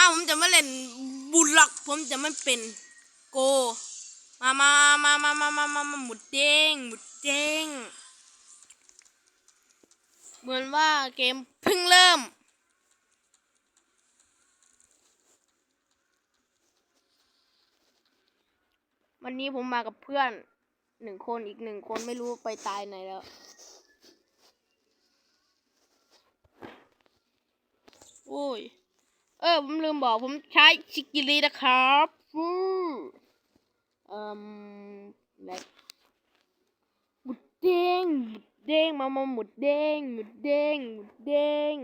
มาผมจะไม่เล่นบุลล็อกผมจะไม่เป็นโก มามามามามามามามาหมุดเด้งหมุดเด้งเหมือนว่าเกมเพิ่งเริ่ม วันนี้ผมมากับเพื่อนหนึ่งคนอีกหนึ่งคนไม่รู้ไปตายไหนแล้วโอ้ย เออ ผมลืมบอกผมใช้ชิกิลีนะครับฟูเอ่มแบบหมุดเด้งหมุดเด้งมามาหมุดเด้งหมุดเด้งหมุดเด้ง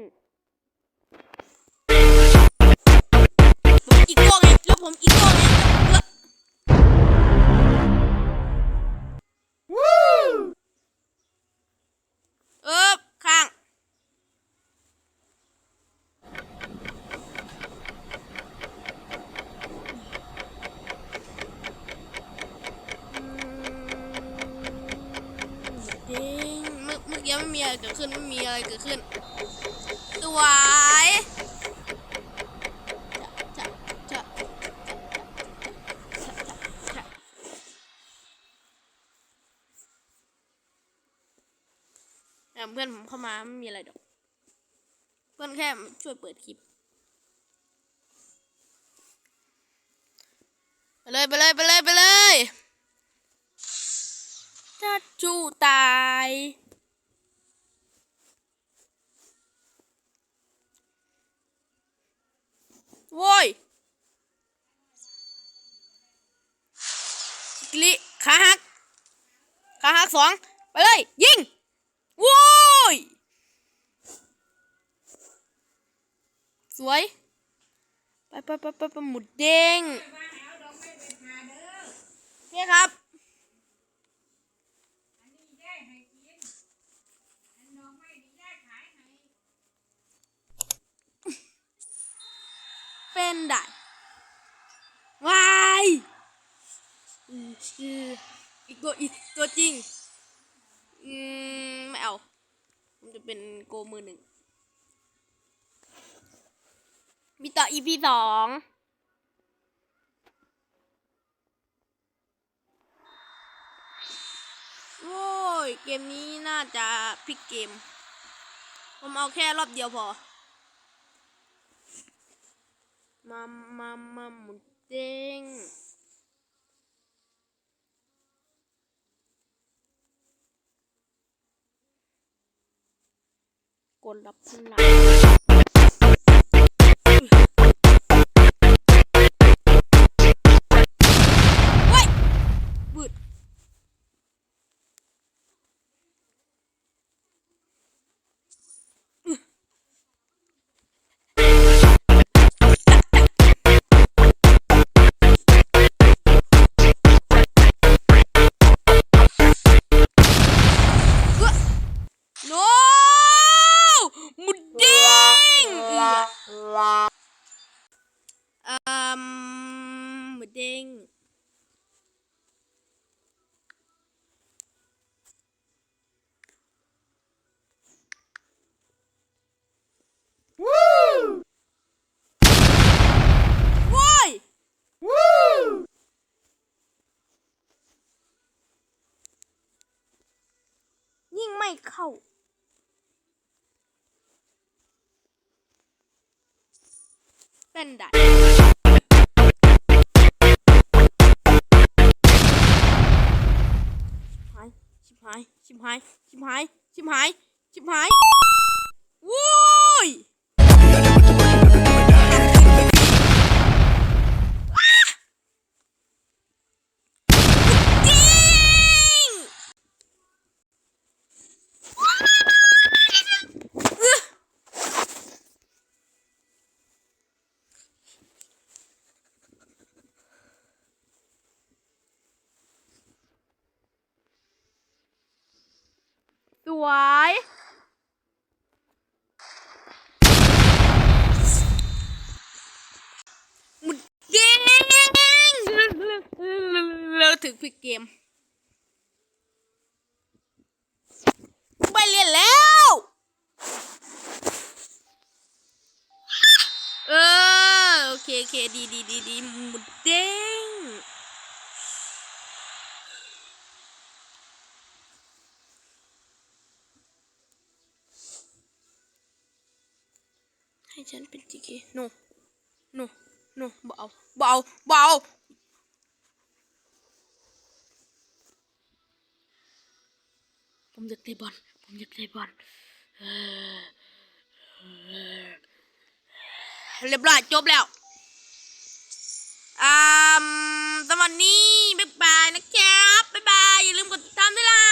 กี้ไม่มีอะไรเกิดขึ้นไม่มีอะไรเกิดขึ้นสวยจะจะจะจะจะแต่เพื่อนผมเข้ามาไม่มีอะไรดอก เพื่อนแค่ช่วยเปิดคลิป ไปเลยไปเลยไปเลยไปเลยถ้าจูตายโว้ยกิลิ ขาหักขาหักสองไปเลย ยิงโว้ยสวย ไปไปไปไปไปหมุดเด้งนี่ครับเป็นได้วาย ชื่ออีกตัวอีกตัวจริง อืมไม่เอา ผมจะเป็นโกมือหนึ่ง มีต่อ EP สองโว้ย เกมนี้น่าจะพลิกเกม ผมเอาแค่รอบเดียวพอ มามามาหมุนเด้ง กดรับพลัง เด้งโว้ยยิ่งไม่เข้าเป็นได้ หาย ชิบหาย ชิบหาย ชิบหาย โว้ย วย หมุดเด้งเราถึงพิกเกม ไปเรียนแล้ว เออ โอเคโอเคดีดีดีดีหมุดเด้ ให้ฉันเป็นจีเคโนโนโนเบาเบาเบาผมอยากเตะบอลผมอยากเตะบอลเรียบร้อยจบแล้วอ่าสวัสดีบ๊ายบายนะครับ บ๊ายบาย อย่าลืมกดติดตามด้วยล่ะ